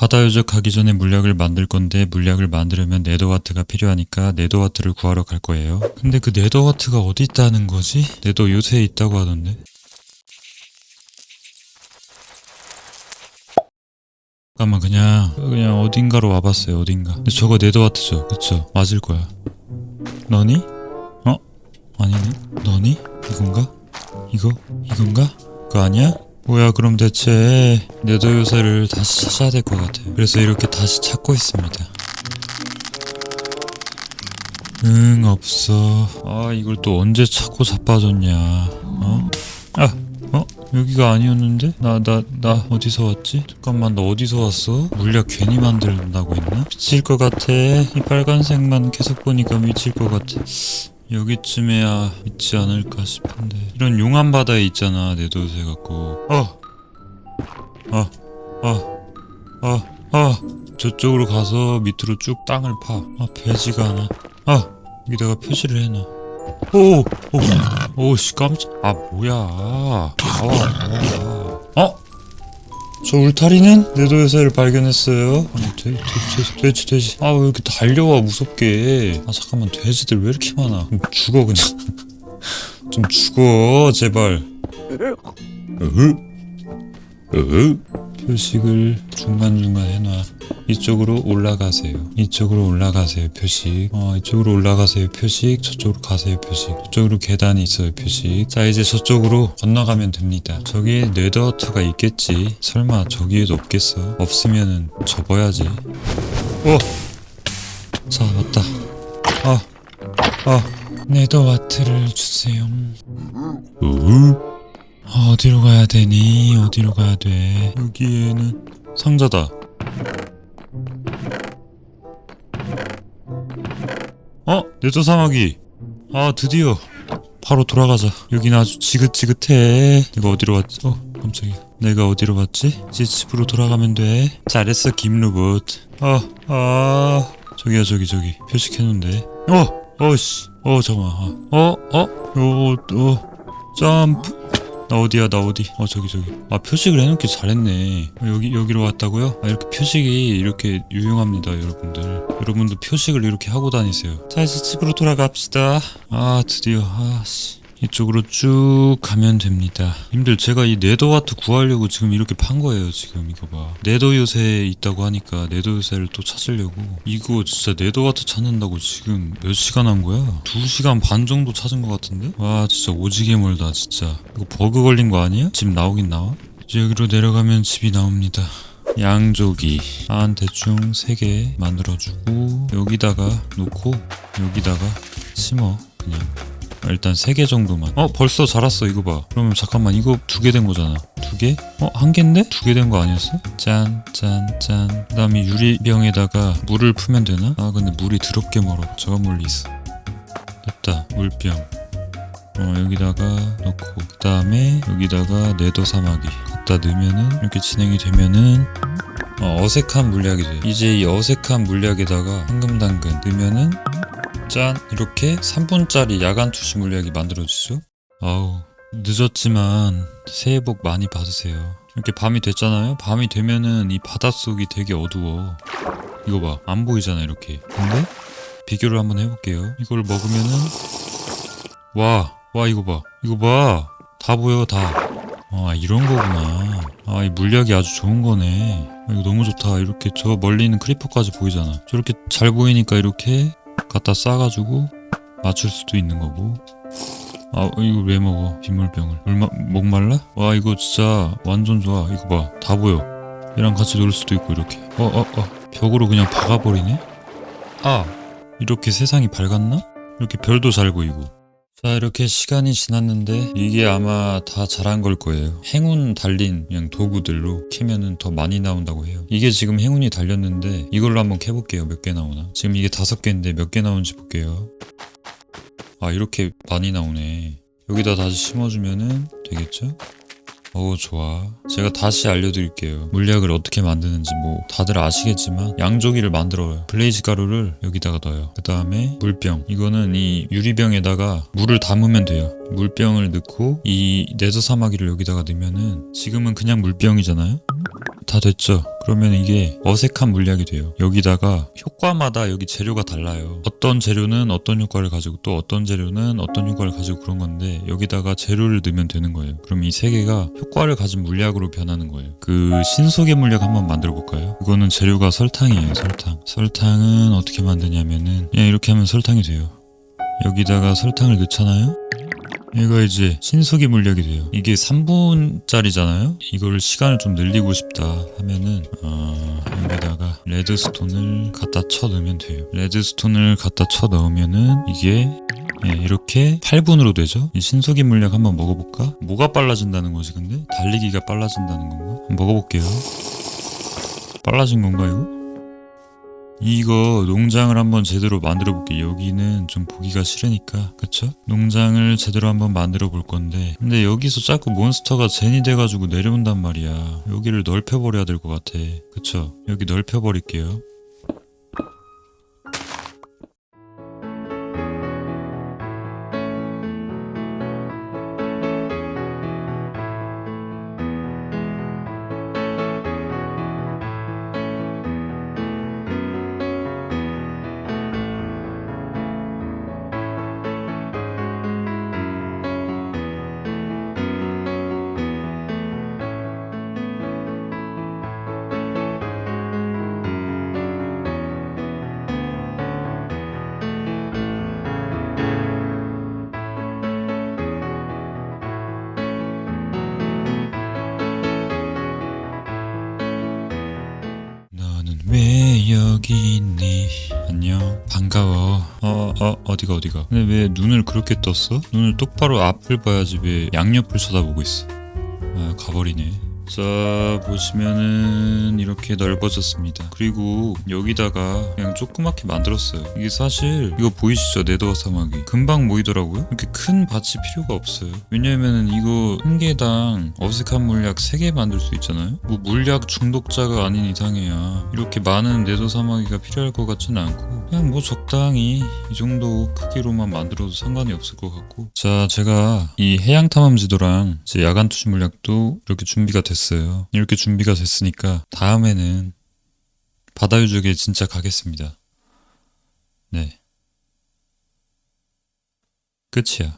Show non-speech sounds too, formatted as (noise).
바다 요적하기 전에 물약을 만들 건데 물약을 만들려면 네더와트가 필요하니까 네더와트를 구하러 갈 거예요. 근데 그 네더와트가 어디 있다는 거지? 네더 요새에 있다고 하던데. 잠깐만 그냥 그냥 어딘가로 와봤어요 어딘가. 근데 저거 네더와트죠, 그쵸? 맞을 거야. 너니? 어? 아니네. 너니? 이건가? 이거? 이건가? 그거 아니야? 뭐야 그럼 대체 네더 요새를 다시 찾아야 될 것 같아요 그래서 이렇게 다시 찾고 있습니다 응 없어 아 이걸 또 언제 찾고 자빠졌냐 어? 아! 어? 여기가 아니었는데? 나 나 나 어디서 왔지? 잠깐만 나 어디서 왔어? 물약 괜히 만들다고 했나? 미칠 것 같아 이 빨간색만 계속 보니까 미칠 것 같아 여기쯤에야 있지 않을까 싶은데 이런 용암 바다에 있잖아 내 도세 갖고 어! 어! 어! 어! 어! 저쪽으로 가서 밑으로 쭉 땅을 파. 아, 배지가 하나. 아! 여기다가 표시를 해놔. 오! 오! 오, 씨, 깜짝. 아, 뭐야. 나와, 나와. 어? 저 울타리는 내도요새를 발견했어요. 아니, 돼, 돼, 돼, 돼지, 돼지. 아, 왜 이렇게 달려와, 무섭게. 아, 잠깐만, 돼지들 왜 이렇게 많아? 좀 죽어, 그냥. (laughs) 좀 죽어, 제발. 으흐. 으흐. 표식을 중간중간 해놔. 이쪽으로 올라가세요. 이쪽으로 올라가세요. 표식. 어, 이쪽으로 올라가세요. 표식. 저쪽으로 가세요. 표식. 저쪽으로 계단이 있어요. 표식. 자, 이제 저쪽으로 건너가면 됩니다. 저기에 네더트가 있겠지. 설마 저기에도 없겠어? 없으면은 접어야지. 오! 자, 왔다. 아, 아, 네더와트를 주세요. 으 아, 어디로 가야 되니? 어디로 가야 돼? 여기에는 상자다. 어? 내조 사마귀. 아, 드디어. 바로 돌아가자. 여긴 아주 지긋지긋해. 내가 어디로 왔지? 어, 깜짝이야. 내가 어디로 왔지? 이제 집으로 돌아가면 돼. 잘했어, 김로봇. 아, 아. 저기야, 저기, 저기. 표식해놓은데. 어, 어씨. 어, 잠깐만. 아. 어, 어? 어, 어. 점프. 나 어디야 나 어디? 어 저기 저기. 아 표식을 해놓기 잘했네. 어, 여기 여기로 왔다고요? 아 이렇게 표식이 이렇게 유용합니다 여러분들. 여러분도 표식을 이렇게 하고 다니세요. 자 이제 집으로 돌아갑시다. 아 드디어. 아씨 이쪽으로 쭉 가면 됩니다 님들 제가 이 네더와트 구하려고 지금 이렇게 판 거예요 지금 이거 봐 네더 요새 있다고 하니까 네더 요새를 또 찾으려고 이거 진짜 네더와트 찾는다고 지금 몇 시간 한 거야? 두 시간 반 정도 찾은 것 같은데? 와 진짜 오지게 멀다 진짜 이거 버그 걸린 거 아니야? 집 나오긴 나와? 이제 여기로 내려가면 집이 나옵니다 양조기 한 대충 3개 만들어주고 여기다가 놓고 여기다가 심어 그냥 일단 3개 정도만 어 벌써 자랐어 이거 봐 그러면 잠깐만 이거 두 개 된 거잖아 두 개? 어? 한 개인데? 두 개 된 거 아니었어? 짠 짠 짠 그 다음에 유리병에다가 물을 풀면 되나? 아 근데 물이 더럽게 멀어 저거 멀리 있어 됐다 물병 어 여기다가 넣고 그 다음에 여기다가 네더 사마귀 갖다 넣으면은 이렇게 진행이 되면은 어, 어색한 물약이 돼 이제 이 어색한 물약에다가 황금당근 넣으면은 짠 이렇게 3분짜리 야간 투시 물약이 만들어지죠 아우 늦었지만 새해 복 많이 받으세요. 이렇게 밤이 됐잖아요? 밤이 되면은 이 바닷속이 되게 어두워. 이거 봐 안 보이잖아 이렇게. 근데 비교를 한번 해볼게요. 이걸 먹으면은 와 와 이거 봐. 이거 봐 다 보여 다 아 이런 거구나. 아 이 물약이 아주 좋은 거네. 아, 이거 너무 좋다. 이렇게 저 멀리 있는 크리퍼까지 보이잖아. 저렇게 잘 보이니까 이렇게 갖다 싸가지고 맞출 수도 있는 거고. 아 이거 왜 먹어 빗물병을? 얼마 목말라? 와 이거 진짜 완전 좋아. 이거 봐 다 보여. 얘랑 같이 놀 수도 있고 이렇게. 어어 어. 벽으로 그냥 박아버리네? 아 이렇게 세상이 밝았나? 이렇게 별도 잘 보이고 자 이렇게 시간이 지났는데 이게 아마 다 자란 걸 거예요. 행운 달린 그냥 도구들로 캐면은 더 많이 나온다고 해요. 이게 지금 행운이 달렸는데 이걸로 한번 캐볼게요. 몇 개 나오나? 지금 이게 다섯 개인데 몇 개 나오는지 볼게요. 아 이렇게 많이 나오네. 여기다 다시 심어주면은 되겠죠? 어우 좋아. 제가 다시 알려드릴게요. 물약을 어떻게 만드는지 뭐 다들 아시겠지만 양조기를 만들어요. 블레이즈 가루를 여기다가 넣어요. 그 다음에 물병. 이거는 이 유리병에다가 물을 담으면 돼요 물병을 넣고 이 네더 사마귀를 여기다가 넣으면은 지금은 그냥 물병이잖아요. 다 됐죠. 그러면 이게 어색한 물약이 돼요. 여기다가 효과마다 여기 재료가 달라요. 어떤 재료는 어떤 효과를 가지고 또 어떤 재료는 어떤 효과를 가지고 그런 건데 여기다가 재료를 넣으면 되는 거예요. 그럼 이 세 개가 효과를 가진 물약으로 변하는 거예요. 그 신속의 물약 한번 만들어 볼까요? 이거는 재료가 설탕이에요. 설탕. 설탕은 어떻게 만드냐면은 그냥 이렇게 하면 설탕이 돼요. 여기다가 설탕을 넣잖아요. 이거 이제 신속의 물약이 돼요. 이게 3분짜리잖아요. 이거를 시간을 좀 늘리고 싶다 하면은 어, 여기다가 레드스톤을 갖다 쳐 넣으면 돼요. 레드스톤을 갖다 쳐 넣으면은 이게 예, 이렇게 8분으로 되죠. 이 신속의 물약 한번 먹어볼까? 뭐가 빨라진다는 거지 근데? 달리기가 빨라진다는 건가? 한번 먹어볼게요. 빨라진 건가 이거? 이거 농장을 한번 제대로 만들어 볼게요. 여기는 좀 보기가 싫으니까, 그쵸? 농장을 제대로 한번 만들어 볼 건데, 근데 여기서 자꾸 몬스터가 젠이 돼가지고 내려온단 말이야. 여기를 넓혀버려야 될 것 같아. 그쵸? 여기 넓혀버릴게요. 어, 어, 어디가, 어디가. 근데 왜 눈을 그렇게 떴어? 눈을 똑바로 앞을 봐야지 왜 양옆을 쳐다보고 있어? 아, 가버리네. 자, 보시면은 이렇게 넓어졌습니다. 그리고 여기다가 그냥 조그맣게 만들었어요. 이게 사실 이거 보이시죠? 네더 사막이. 금방 모이더라고요. 이렇게 큰 밭이 필요가 없어요. 왜냐면은 이거 한 개당 어색한 물약 3개 만들 수 있잖아요. 뭐 물약 중독자가 아닌 이상해야 이렇게 많은 네더 사마귀가 필요할 것 같지는 않고 그냥 뭐 적당히 이 정도 크기로만 만들어도 상관이 없을 것 같고 자 제가 이 해양 탐험 지도랑 이제 야간 투시 물약도 이렇게 준비가 됐어요. 이렇게 준비가 됐으니까 다음에는 바다 유적에 진짜 가겠습니다. 네. 끝이야.